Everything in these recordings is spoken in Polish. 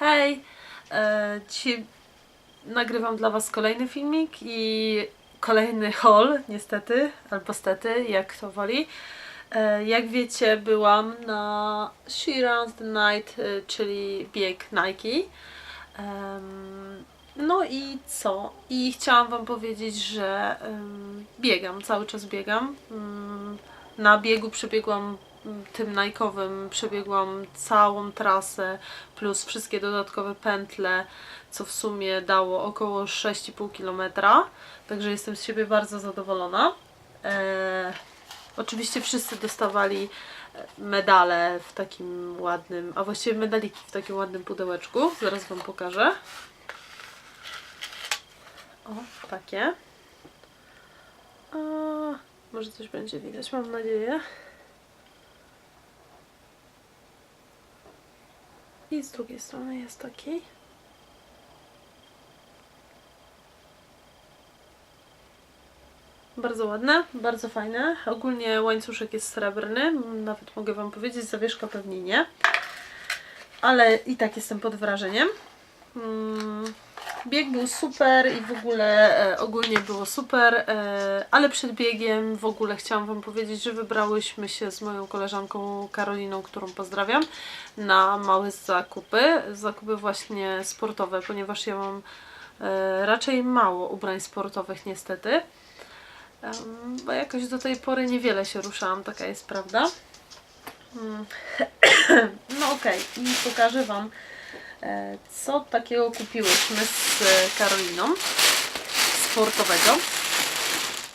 Hej! E, nagrywam dla Was kolejny filmik i kolejny haul, niestety, albo stety, jak kto woli. E, jak wiecie, byłam na She Runs the Night, e, czyli bieg Nike. No i co? I chciałam Wam powiedzieć, że biegam, cały czas biegam. Mm, Na biegu przebiegłam tym Nike'owym, przebiegłam całą trasę plus wszystkie dodatkowe pętle, co w sumie dało około 6,5 km. Także jestem z siebie bardzo zadowolona. E, oczywiście wszyscy dostawali e, medale w takim ładnym, a właściwie medaliki w takim ładnym pudełeczku. Zaraz Wam pokażę. O, takie. A, może coś będzie widać, mam nadzieję. I z drugiej strony jest taki. Bardzo ładne, bardzo fajne. Ogólnie łańcuszek jest srebrny, nawet mogę Wam powiedzieć, zawieszka pewnie nie. Ale i tak jestem pod wrażeniem. Mm, Bieg był super i w ogóle e, ogólnie było super, e, ale przed biegiem w ogóle chciałam Wam powiedzieć, że wybrałyśmy się z moją koleżanką Karoliną, którą pozdrawiam, na małe zakupy. Zakupy właśnie sportowe, ponieważ ja mam e, raczej mało ubrań sportowych niestety. Em, Bo jakoś do tej pory niewiele się ruszałam, taka jest prawda. Mm. No okej, i pokażę Wam E, co takiego kupiłyśmy z e, Karoliną? Sportowego.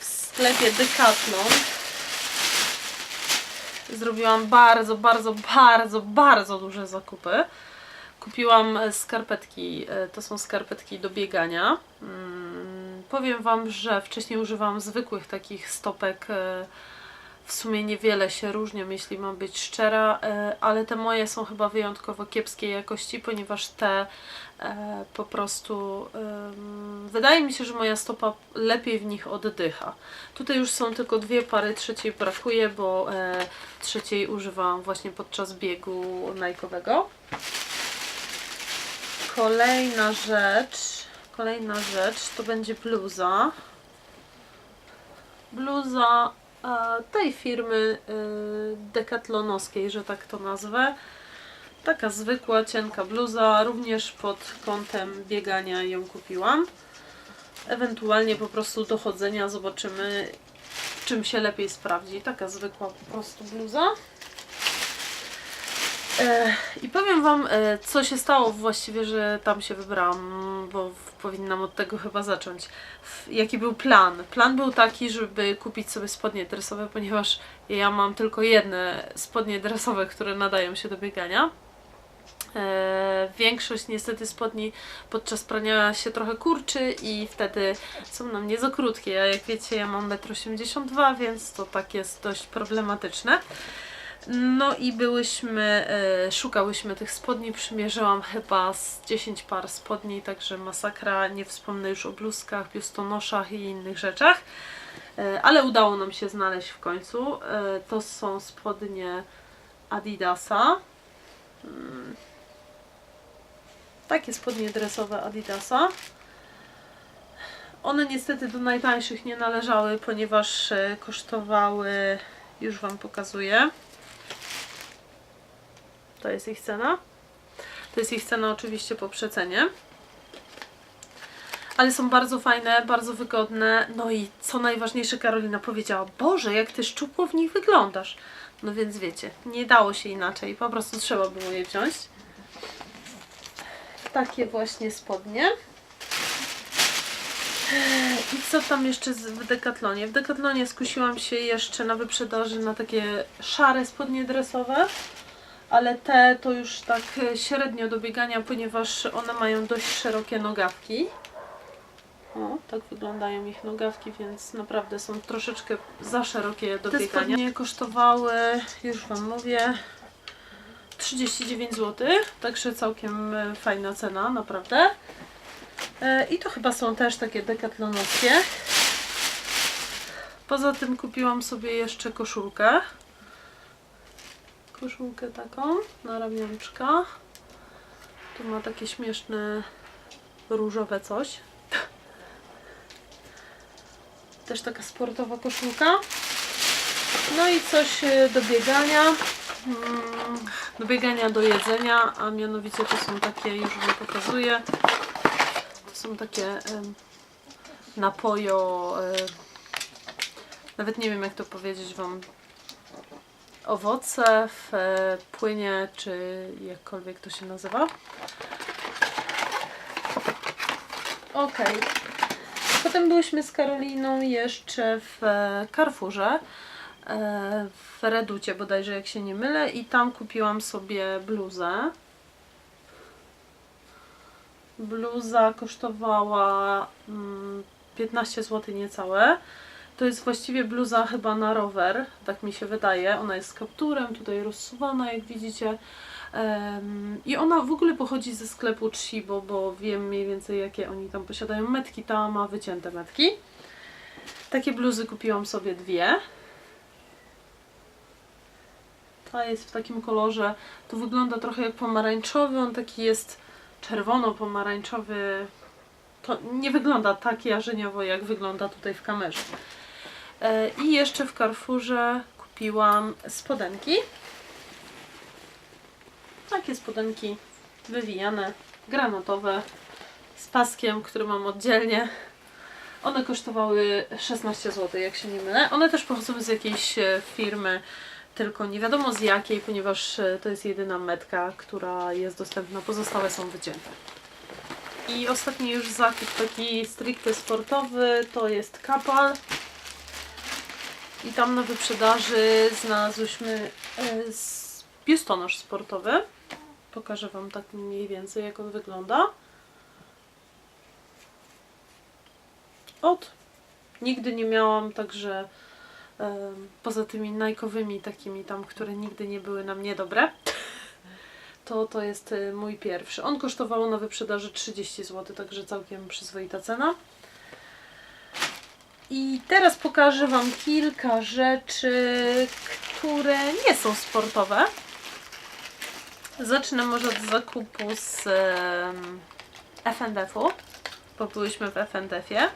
W sklepie Decathlon. Zrobiłam bardzo, bardzo, bardzo, bardzo duże zakupy. Kupiłam e, skarpetki, e, to są skarpetki do biegania. Mm, powiem Wam, że wcześniej używałam zwykłych takich stopek e, w sumie niewiele się różnią, jeśli mam być szczera, e, ale te moje są chyba wyjątkowo kiepskiej jakości, ponieważ te e, po prostu wydaje mi się, że moja stopa lepiej w nich oddycha. Tutaj już są tylko dwie pary, trzeciej brakuje, bo e, trzeciej używałam właśnie podczas biegu Nike'owego. Kolejna rzecz, kolejna rzecz to będzie bluza. Bluza tej firmy e, dekatlonowskiej, że tak to nazwę. Taka zwykła, cienka bluza, również pod kątem biegania ją kupiłam. Ewentualnie po prostu do chodzenia zobaczymy, czym się lepiej sprawdzi. Taka zwykła po prostu bluza. E, I powiem Wam, e, co się stało właściwie, że tam się wybrałam, bo powinnam od tego chyba zacząć. Jaki był plan? Plan był taki, żeby kupić sobie spodnie dresowe, ponieważ ja mam tylko jedne spodnie dresowe, które nadają się do biegania. E, większość niestety spodni podczas prania się trochę kurczy i wtedy są na mnie za krótkie. A jak wiecie, ja mam 1,82 m, więc to tak jest dość problematyczne. No i byłyśmy, e, szukałyśmy tych spodni, przymierzyłam chyba z 10 par spodni, także masakra, nie wspomnę już o bluzkach, biustonoszach i innych rzeczach. E, ale udało nam się znaleźć w końcu. E, to są spodnie Adidasa. Mm. Takie spodnie dresowe Adidasa. One niestety do najtańszych nie należały, ponieważ kosztowały, już Wam pokazuję. To jest ich cena. To jest ich cena oczywiście po przecenie. Ale są bardzo fajne, bardzo wygodne. No i co najważniejsze, Karolina powiedziała: Boże, jak ty szczupło w nich wyglądasz. No więc wiecie, nie dało się inaczej, po prostu trzeba było je wziąć. Takie właśnie spodnie. I co tam jeszcze w Decathlonie? W Decathlonie skusiłam się jeszcze na wyprzedaży na takie szare spodnie dresowe ale te to już tak e, średnio do biegania, ponieważ one mają dość szerokie nogawki. Tak wyglądają ich nogawki, więc naprawdę są troszeczkę za szerokie do Te biegania. Spodnie kosztowały, już Wam mówię, 39 zł, także całkiem e, fajna cena, naprawdę. E, I to chyba są też takie dekatlonowskie. Poza tym kupiłam sobie jeszcze koszulkę koszulkę taką na ramionczka. Tu ma takie śmieszne różowe coś. Też taka sportowa koszulka. No i coś e, do biegania. Mm, Do biegania, do jedzenia, a mianowicie to są takie, już Wam pokazuję, to są takie napojo, e, nawet nie wiem jak to powiedzieć Wam, owoce w e, płynie, czy jakkolwiek to się nazywa. Okej. Potem byłyśmy z Karoliną jeszcze w e, Carrefourze, e, w Reducie bodajże, jak się nie mylę, i tam kupiłam sobie bluzę. Bluza kosztowała mm, 15 zł niecałe. To jest właściwie bluza chyba na rower, tak mi się wydaje. Ona jest z kapturem, tutaj rozsuwana, jak widzicie. I ona w ogóle pochodzi ze sklepu Chibo, bo wiem mniej więcej jakie oni tam posiadają metki. Ta ma wycięte metki. Takie bluzy kupiłam sobie dwie. Ta jest w takim kolorze. Tu wygląda trochę jak pomarańczowy. On taki jest czerwono-pomarańczowy. To nie wygląda tak jarzeniowo, jak wygląda tutaj w kamerze. E, I jeszcze w Carrefourze kupiłam spodenki. Takie spodenki wywijane, granatowe, z paskiem, który mam oddzielnie. One kosztowały 16 zł, jak się nie mylę. One też pochodzą z jakiejś e, firmy, tylko nie wiadomo z jakiej, ponieważ e, to jest jedyna metka, która jest dostępna. Pozostałe są wycięte. I ostatni już zakup taki stricte sportowy to jest kapal. I tam na wyprzedaży znalazłyśmy e, biustonosz sportowy. Pokażę Wam tak mniej więcej jak on wygląda. Od. Nigdy nie miałam, także em, poza tymi najkowymi takimi tam, które nigdy nie były na mnie dobre, to to jest y, mój pierwszy. On kosztował na wyprzedaży 30 zł, także całkiem przyzwoita cena. I teraz pokażę Wam kilka rzeczy, które nie są sportowe. Zacznę może od zakupu z FNDF-u, bo byłyśmy w FNDF-ie.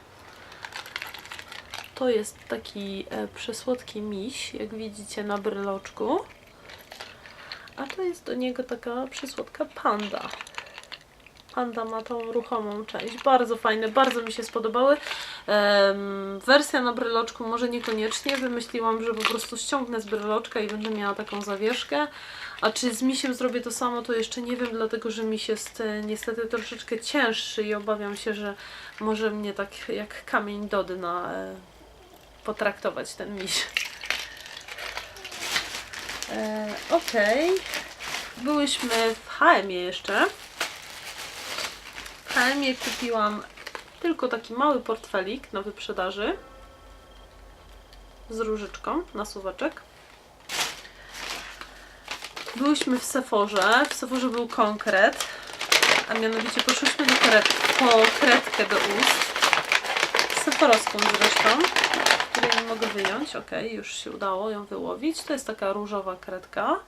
To jest taki e, przesłodki miś, jak widzicie na bryloczku. A to jest do niego taka przysłodka panda. Panda ma tą ruchomą część. Bardzo fajne, bardzo mi się spodobały. Em, wersja na bryloczku może niekoniecznie. Wymyśliłam, że po prostu ściągnę z bryloczka i będę miała taką zawieszkę. A czy z misiem zrobię to samo, to jeszcze nie wiem, dlatego że miś jest e, niestety troszeczkę cięższy i obawiam się, że może mnie tak jak kamień do dna e, potraktować ten miś. E, Okej. Byłyśmy w HM jeszcze. W HM kupiłam tylko taki mały portfelik na wyprzedaży z różyczką na suwaczek. Byłyśmy w Seforze. W Seforze był konkret, a mianowicie poszłyśmy do kret, po kredkę do ust. Seforowską zresztą, której nie mogę wyjąć. Ok, już się udało ją wyłowić. To jest taka różowa kredka.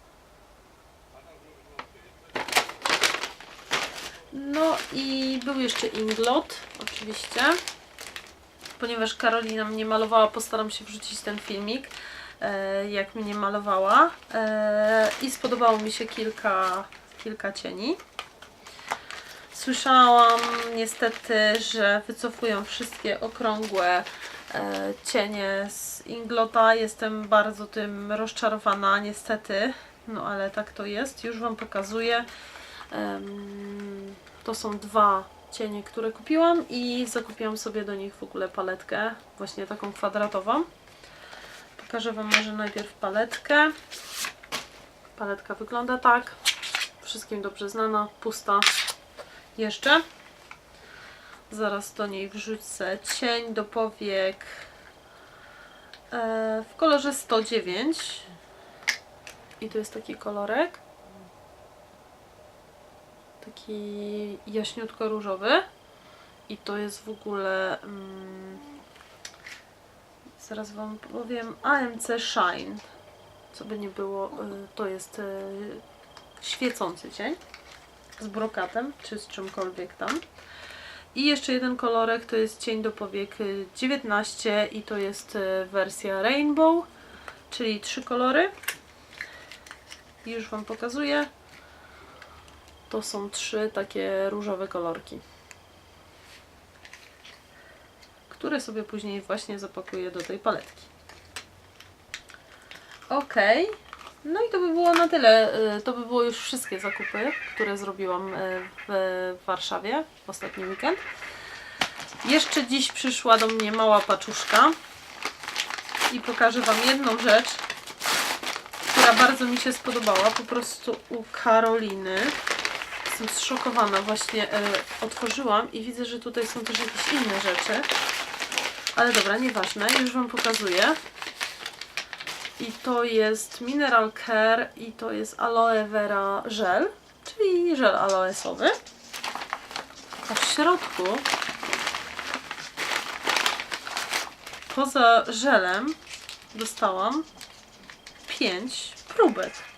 No i był jeszcze Inglot, oczywiście. Ponieważ Karolina mnie malowała, postaram się wrzucić ten filmik, e, jak mnie malowała. E, I spodobało mi się kilka, kilka cieni. Słyszałam niestety, że wycofują wszystkie okrągłe e, cienie z Inglota. Jestem bardzo tym rozczarowana, niestety. No ale tak to jest. Już Wam pokazuję. To są dwa cienie, które kupiłam i zakupiłam sobie do nich w ogóle paletkę, właśnie taką kwadratową. Pokażę Wam może najpierw paletkę. Paletka wygląda tak. Wszystkim dobrze znana, pusta. Jeszcze. Zaraz do niej wrzucę cień do powiek e, w kolorze 109. I to jest taki kolorek taki jaśniutko różowy i to jest w ogóle mm, zaraz Wam powiem AMC Shine co by nie było y, to jest y, świecący cień z brokatem, czy z czymkolwiek tam. I jeszcze jeden kolorek to jest cień do powiek y, 19 i to jest y, wersja Rainbow, czyli trzy kolory. Już Wam pokazuję. To są trzy takie różowe kolorki, które sobie później właśnie zapakuję do tej paletki. Ok, no i to by było na tyle. Y, To by było już wszystkie zakupy, które zrobiłam y, w Warszawie w ostatni weekend. Jeszcze dziś przyszła do mnie mała paczuszka i pokażę Wam jedną rzecz, która bardzo mi się spodobała. Po prostu u Karoliny. Jestem zszokowana. Właśnie e, otworzyłam i widzę, że tutaj są też jakieś inne rzeczy. Ale dobra, nieważne. Już Wam pokazuję. I to jest Mineral Care i to jest Aloe Vera Gel, czyli żel aloesowy. A w środku poza żelem dostałam 5 próbek.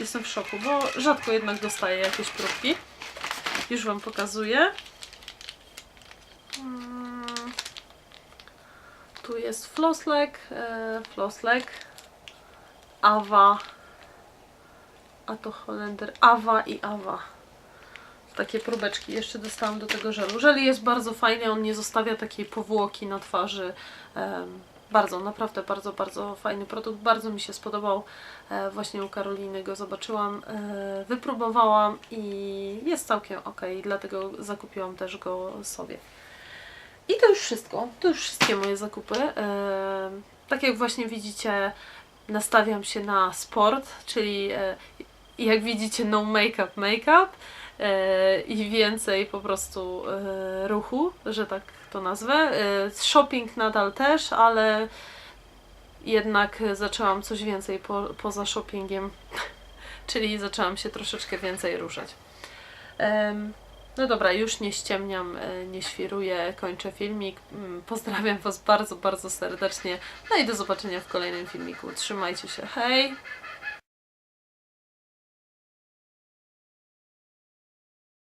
Jestem w szoku, bo rzadko jednak dostaję jakieś próbki. Już Wam pokazuję. Mm. Tu jest Flosslek, e, Awa, a to Holender, Awa i Awa. Takie próbeczki jeszcze dostałam do tego żelu. Żel jest bardzo fajny, on nie zostawia takiej powłoki na twarzy. Bardzo, naprawdę bardzo, bardzo fajny produkt. Bardzo mi się spodobał. E, właśnie u Karoliny go zobaczyłam, e, wypróbowałam i jest całkiem ok, dlatego zakupiłam też go sobie. I to już wszystko. To już wszystkie moje zakupy. E, tak jak właśnie widzicie, nastawiam się na sport, czyli jak widzicie, no make-up, make-up i więcej po prostu e, ruchu, że tak to nazwę. E, shopping nadal też, ale jednak zaczęłam coś więcej po, poza shoppingiem, czyli zaczęłam się troszeczkę więcej ruszać. No dobra, już nie ściemniam, e, nie świruję, kończę filmik. Mm, Pozdrawiam Was bardzo, bardzo serdecznie. No i do zobaczenia w kolejnym filmiku. Trzymajcie się, hej!